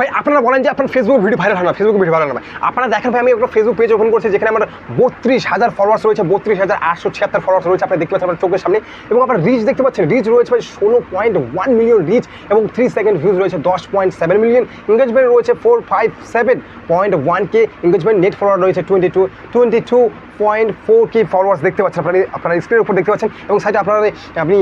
ভাই, আপনারা বলেন যে আপনার ফেসবুক ভিডিও ভাইরাল হয় না ফেসবুক ভিডিও ভাইরাল হবে আপনারা দেখেন ভাই, আমি একটা ফেসবুক পেজ ওপেন করছি, যেখানে আমার বত্রিশ হাজার ফলোয়ার্স রয়েছে, বত্রিশ হাজার আটশো ছিয়াত্তর ফলোয়ার্স রয়েছে, আপনি দেখতে পাচ্ছেন আপনার চোখের সামনে। এবং আপনার রিচ দেখতে পাচ্ছেন রিচ রয়েছে ভাই ষোলো পয়েন্ট ওয়ান মিলিয়ন রিচ এবং থ্রি সেকেন্ড ভিউজ রয়েছে, দশ পয়েন্ট সেভেন মিলিয়ন এঙ্গেজমেন্ট রয়েছে four five seven point one K engagement net follower রয়েছে twenty two twenty two point four K followers দেখতে পাচ্ছেন আপনারা আপনারা স্ক্রিনের উপর দেখতে পাচ্ছেন এবং সাইডে আপনারা, আপনি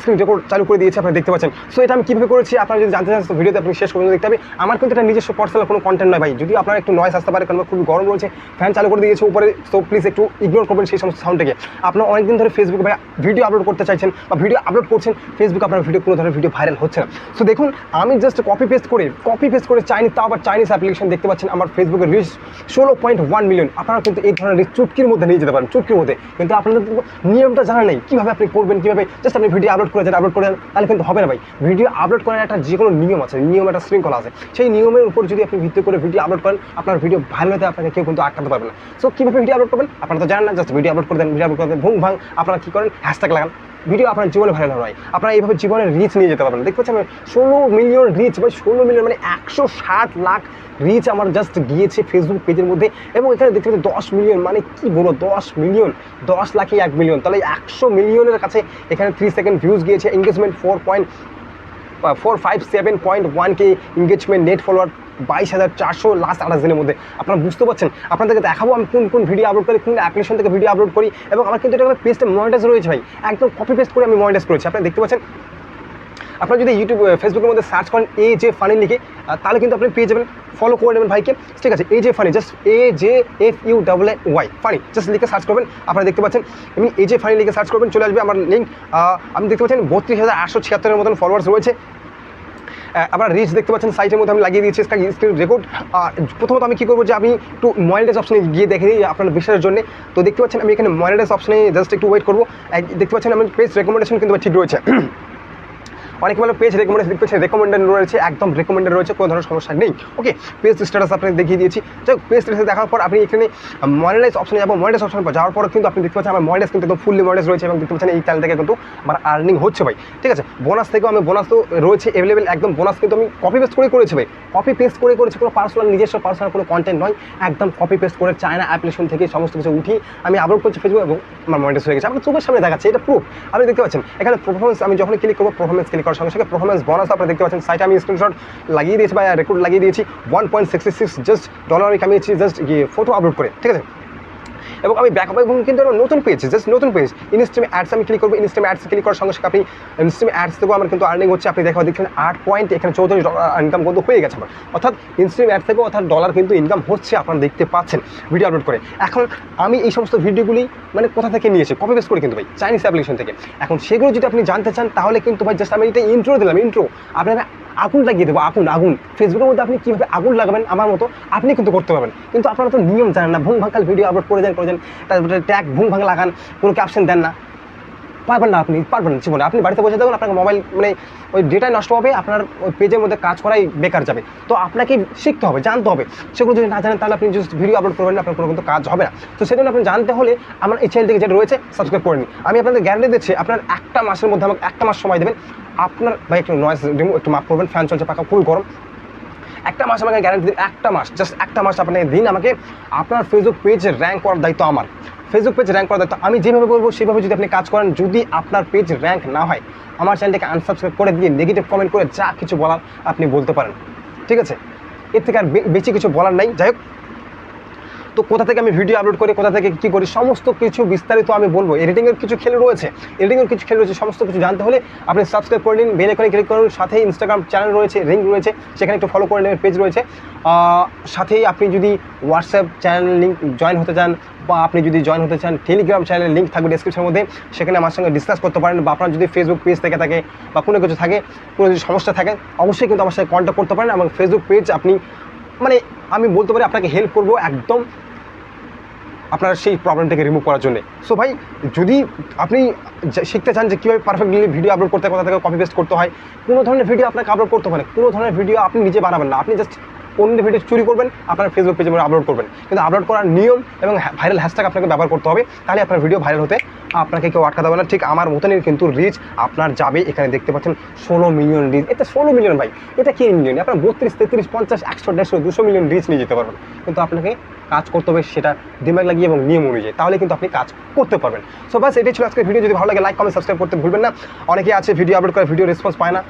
স্ক্রিন রেকর্ড চালু করে দিয়েছে, আপনারা দেখতে পাচ্ছেন। সো এটা আমি কীভাবে করেছি, আপনারা যদি জানতে চান ভিডিওতে আপনি শেষ পর্যন্ত দেখতে হবে। আমার কিন্তু এটা নিজস্ব পার্সোনাল কোনো কন্টেন্ট নয় ভাই। যদি আপনার একটু নয়েস আসতে পারে কারণ খুবই গরম রয়েছে ফ্যান চালু করে দিয়েছে উপরে সো প্লিজ একটু ইগনোর করবেন সেই সমস্ত সাউন্ডটাকে আপনারা অনেকদিন ধরে ফেসবুকে ভাই ভিডিও আপলোড করতে চাইছেন, বা ভিডিও আপলোড করছেন ফেসবুক আপনার ভিডিও কোনো ধরনের ভিডিও ভাইরাল হচ্ছে না। সো দেখুন, আমি জাস্ট কপি পেস্ট করে কপি পেস্ট করে চাইনিজ তাও আবার চাইনিজ অ্যাপ্লিকেশন দেখতে পাচ্ছেন, আমার ফেসবুকের রিচ ষোলো পয়েন্ট ওয়ান মিলিয়ন আপনারা কিন্তু এই ধরনের reach চুটকির মধ্যে নিয়ে যেতে পারেন, চুটকির মধ্যে। কিন্তু আপনাদের নিয়মটা জানা নেই, কীভাবে আপনি করবেন, কীভাবে জাস্ট আপনি ভিডিও আপলোড করে যান আপলোড করে তাহলে কিন্তু হবে না ভাই। ভিডিও আপলোড করার একটা যে কোনো নিয়ম আছে, নিয়ম, একটা শৃঙ্খলা আছে। সেই নিয়মের উপর যদি আপনি ভিত্তি করে ভিডিও আপলোড করেন, আপনার ভিডিও ভাইরাল হতে আপনাকে কেউ কিন্তু আটকাতে পারবে না। সো কীভাবে ভিডিও আপলোড করবেন? আপনারা তো জানেন না জাস্ট ভিডিও আপলোড করে দেন ভিডিও আপলোড করে দেন, ভুং ভাং, আপনারা কী করেন? হ্যাশট্যাগ লাগান। ভিডিও আপনার জীবনে ভাইরাল হয় আপনারা এইভাবে জীবনের রিচ নিয়ে যেতে পারবেন দেখতে পাচ্ছেন, ষোলো মিলিয়ন রিচ বা ষোলো মিলিয়ন মানে একশো ষাট লাখ রিচ আমার জাস্ট গিয়েছে ফেসবুক পেজের মধ্যে। এবং এখানে দেখতে পাচ্ছি দশ মিলিয়ন মানে কি বলব, দশ মিলিয়ন দশ লাখে এক মিলিয়ন তাহলে একশো মিলিয়নের কাছে এখানে থ্রি সেকেন্ড ভিউজ গিয়েছে engagement four point four five seven point one K engagement net follower বাইশ হাজার চারশো লাস্ট আঠাশ দিনের মধ্যে। আপনারা বুঝতে পারছেন? আপনাদেরকে দেখাবো আমি কোন কোন ভিডিও আপলোড করি, কোন অ্যাপ্লিকেশন থেকে ভিডিও আপলোড করি, এবং আমার কিন্তু এটা পেজটা মনিটাইজ রয়েছে ভাই। একদম কপি পেস্ট করে আমি মনিটাইজ করেছি। আপনারা দেখতে পাচ্ছেন? আপনারা যদি ইউটিউব ফেসবুকের মধ্যে সার্চ করেন এ যে ফানি লিখে তাহলে কিন্তু আপনি পেয়ে যাবেন ফলো করে নেবেন ভাইকে। ঠিক আছে এ যে funny just A J F U double Y funny just লিখে সার্চ করবেন, আপনারা দেখতে পাচ্ছেন। এমনি এ যে ফানি লিখে সার্চ করবেন, চলে আসবে আমার লিঙ্ক আপনি দেখতে পাচ্ছেন বত্রিশ হাজার আটশো ছিয়াত্তরের মতন ফলোয়ার্স রয়েছে। আপনারা রিচ দেখতে পাচ্ছেন সাইটের মধ্যে আমি লাগিয়ে দিয়েছি স্ক্রিন রেকর্ড প্রথমত আমি কী করব যে আমি একটু মনিটাইজ অপশনে গিয়ে দেখে দিই আপনার বিশ্বাসের জন্য। তো দেখতে পাচ্ছেন, আমি এখানে মনিটাইজ অপশনে জাস্ট একটু ওয়েট করব। দেখতে পাচ্ছেন আমি পেজ রেকমেন্ডেশন কিন্তু ঠিক রয়েছে। অনেক ভালো পেজ রেকমেন্ডেশন পাচ্ছেন রেকমেন্ডেড রয়েছে, একদম রেকমেন্ডেড রয়েছে, কোনো ধরনের সমস্যা নেই। ওকে পেজ স্ট্যাটাস আপনি দেখিয়ে দিয়েছি। যাই পেজ স্ট্যাটাস দেখার পর আপনি এখানে মনিটাইজ অপশনে যাব মনিটাইজ অপশন যাওয়ার পর কিন্তু আপনি দেখতে পাচ্ছেন, আমার মনিটাইজ কিন্তু একদম ফুললি মনিটাইজ রয়েছে এবং দেখতে পাচ্ছেন এই চ্যানেল থেকে কিন্তু আমার আর্নিং হচ্ছে ভাই। ঠিক আছে? বোনাস থেকেও আমি বোনাস তো রয়েছে অ্যাভেলেবেল একদম বোনাস কিন্তু আমি কপি পেস্ট করে করেছি ভাই। কপি পেস্ট করে করেছি, কোনো পার্সোনাল নিজস্ব পার্সোনাল কোনো কন্টেন্ট নয়। একদম কপি পেস্ট করে চায়না অ্যাপ্লিকেশন থেকে সমস্ত কিছু উঠিয়ে আমি আপলোড করছি ফেসবুক এবং আমার মনিটাইজ হয়ে গেছে। আপনার চোখের সামনে দেখাচ্ছে, এটা প্রুফ আপনি দেখতে পাচ্ছেন, এখানে পারফরমেন্স আমি যখন ক্লিক করব পারফরমেন্স ক্লিক করার সঙ্গে সঙ্গে পারফরমেন্স বোনাস আপনি দেখতে পাচ্ছেন। সাইটে আমি স্ক্রিনশট লাগিয়ে দিয়েছি বা রেকর্ড লাগিয়ে দিয়েছি। One point sixty six just dollar আমি কামিয়েছি জাস্ট ফটো আপলোড করে। ঠিক আছে? এবং আমি ব্যাকআপ এবং কিন্তু একটা নতুন পেজ জাস্ট নতুন পেজ ইনস্টামে অ্যাডস আমি ক্লিক করব ইনস্টামে অ্যাডস ক্লিক করার সঙ্গে সঙ্গে আপনি ইনস্টামে অ্যাডস থেকেও আমার কিন্তু আর্নিং হচ্ছে। আপনি দেখা দেখছেন আট পয়েন্ট এখানে চৌত্রিশ ডলার ইনকাম কিন্তু হয়ে গেছে আমার। অর্থাৎ ইনস্টাগ্রাম অ্যাড থেকেও অর্থাৎ ডলার কিন্তু ইনকাম হচ্ছে আপনারা দেখতে পাচ্ছেন ভিডিও আপলোড করে। এখন আমি এই সমস্ত ভিডিওগুলি মানে কোথা থেকে নিয়েছি? কপি পেস্ট করে কিন্তু ভাই চাইনিজ অ্যাপ্লিকেশন থেকে। এখন সেগুলো যদি আপনি জানতে চান, তাহলে কিন্তু ভাই জাস্ট আমি এটা ইন্ট্রো দিলাম ইন্ট্রো আপনার আগুন লাগিয়ে দেবো, আগুন আগুন। ফেসবুকের মধ্যে আপনি কীভাবে আগুন লাগাবেন আমার মতো, আপনি কিন্তু করতে পারবেন। কিন্তু আপনারা তো নিয়ম জানেন না ভুং ভাঙাল ভিডিও আপলোড করে দেন করে তারপরে ট্যাগ ভুং ভাঙ লাগান কোনো ক্যাপশন দেন না। পারবেন না আপনি, পারবেন না জীবনে। আপনি বাড়িতে বসে থাকুন আপনার মোবাইল মানে ওই ডেটাই নষ্ট হবে, আপনার ওই পেজের মধ্যে কাজ করাই বেকার যাবে। তো আপনাকে শিখতে হবে, জানতে হবে। সেগুলো যদি না জানেন, তাহলে আপনি জাস্ট ভিডিও আপলোড করবেন আপনার কোনো কিন্তু কাজ হবে না। তো সেজন্য আপনি জানতে হলে আমার এই চ্যানেল থেকে যেটা রয়েছে সাবস্ক্রাইব করে নিন। আমি আপনাদের গ্যারান্টি দিচ্ছি, আপনার একটা মাসের মধ্যে আমাকে একটা মাস সময় দেবেন। আপনার ভাই একটু নয়েস একটু মাফ করবেন ফ্যান চলছে পাকা খুবই গরম। একটা মাস আমাকে গ্যারান্টি দিন, একটা মাস জাস্ট একটা মাস আপনি দিন আমাকে। আপনার ফেসবুক পেজ র্যাঙ্ক করার দায়িত্ব আমার। ফেসবুক পেজ র্যাঙ্ক করার দায়িত্ব, আমি যেভাবে বলব, সেভাবে যদি আপনি কাজ করেন, যদি আপনার পেজ র্যাঙ্ক না হয়, আমার চ্যানেলটাকে আনসাবস্ক্রাইব করে দিয়ে নেগেটিভ কমেন্ট করে যা কিছু বলার আপনি বলতে পারেন। ঠিক আছে? এর থেকে আর বেশি কিছু বলার নাই। যাই হোক তো কোথা থেকে আমি ভিডিও আপলোড করি, কোথা থেকে কী করি, সমস্ত কিছু বিস্তারিত আমি বলব। এডিটিংয়ের কিছু খেলে রয়েছে এডিটিংয়ের কিছু খেলে রয়েছে, সমস্ত কিছু জানতে হলে আপনি সাবস্ক্রাইব করে নিন বেল এখানে ক্লিক করুন সাথে ইনস্টাগ্রাম চ্যানেল রয়েছে রিং রয়েছে, সেখানে একটু ফলো করে নেবেন পেজ রয়েছে। সাথেই আপনি যদি হোয়াটসঅ্যাপ চ্যানেল লিঙ্ক জয়েন হতে চান বা আপনি যদি জয়েন হতে চান টেলিগ্রাম চ্যানেলের লিঙ্ক থাকবে ডিসক্রিপশনের মধ্যে, সেখানে আমার সঙ্গে ডিসকাস করতে পারেন বা আপনার যদি ফেসবুক পেজ থেকে থাকে বা কোনো কিছু থাকে, কোনো যদি সমস্যা থাকে, অবশ্যই কিন্তু আমার সাথে কন্ট্যাক্ট করতে পারেন এবং ফেসবুক পেজ আপনি মানে আমি বলতে পারি আপনাকে হেল্প করব একদম আপনার সেই প্রবলেমটাকে রিমুভ করার জন্য। সো ভাই, যদি আপনি শিখতে চান যে কীভাবে পারফেক্টলি ভিডিও আপলোড করতে কোথা থেকে কপি পেস্ট করতে হয়, কোনো ধরনের ভিডিও আপনাকে আপলোড করতে হবে না। কোনো ধরনের ভিডিও আপনি নিজে বানাবেন না। আপনি জাস্ট অন্য ভিডিও চুরি করবেন, আপনার ফেসবুক পেজে আপলোড করবেন। কিন্তু আপলোড করার নিয়ম এবং ভাইরাল হ্যাশট্যাগ আপনাকে ব্যবহার করতে হবে, তাহলে আপনার ভিডিও ভাইরাল হতে আপনাকে কেউ আটকাতে হবে না। ঠিক আমার মতনই কিন্তু রিচ আপনার যাবে এখানে দেখতে পাচ্ছেন ষোলো মিলিয়ন রিচ এটা ষোলো মিলিয়ন ভাই, এটা কি মিলিয়ন আপনার বত্রিশ, তেত্রিশ, পঞ্চাশ, একশো, দেড়শো, দুশো মিলিয়ন রিচ নিয়ে যেতে পারবেন। কিন্তু আপনাকে কাজ করতে হবে সেটা দিমাগ লাগিয়ে এবং নিয়ম অনুযায়ী। তাহলে কিন্তু আপনি কাজ করতে পারবেন। সো বাস এটাই ছিল আজকের ভিডিও যদি ভালো লাগে লাইক কমেন্ট সাবস্ক্রাইব করতে ভুলবেন না। অনেকেই আছে ভিডিও আপলোড করে ভিডিও রেসপন্স পায় না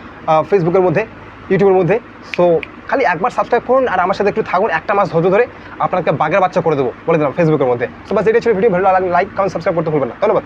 ফেসবুকের মধ্যে। ইউটিউবের মধ্যে। সো খালি একবার সাবস্ক্রাইব করুন আর আমার সাথে একটু থাকুন, একটা মাস ধৈর্য ধরে আপনাকে বাঘের বাচ্চা করে দেবো, বলে দিলাম ফেসবুকের মধ্যে। সো বাস এটা ছিল ভিডিও ভালো লাগে লাইক কমেন্ট সাবস্ক্রাইব করতে ভুলবেন না। ধন্যবাদ।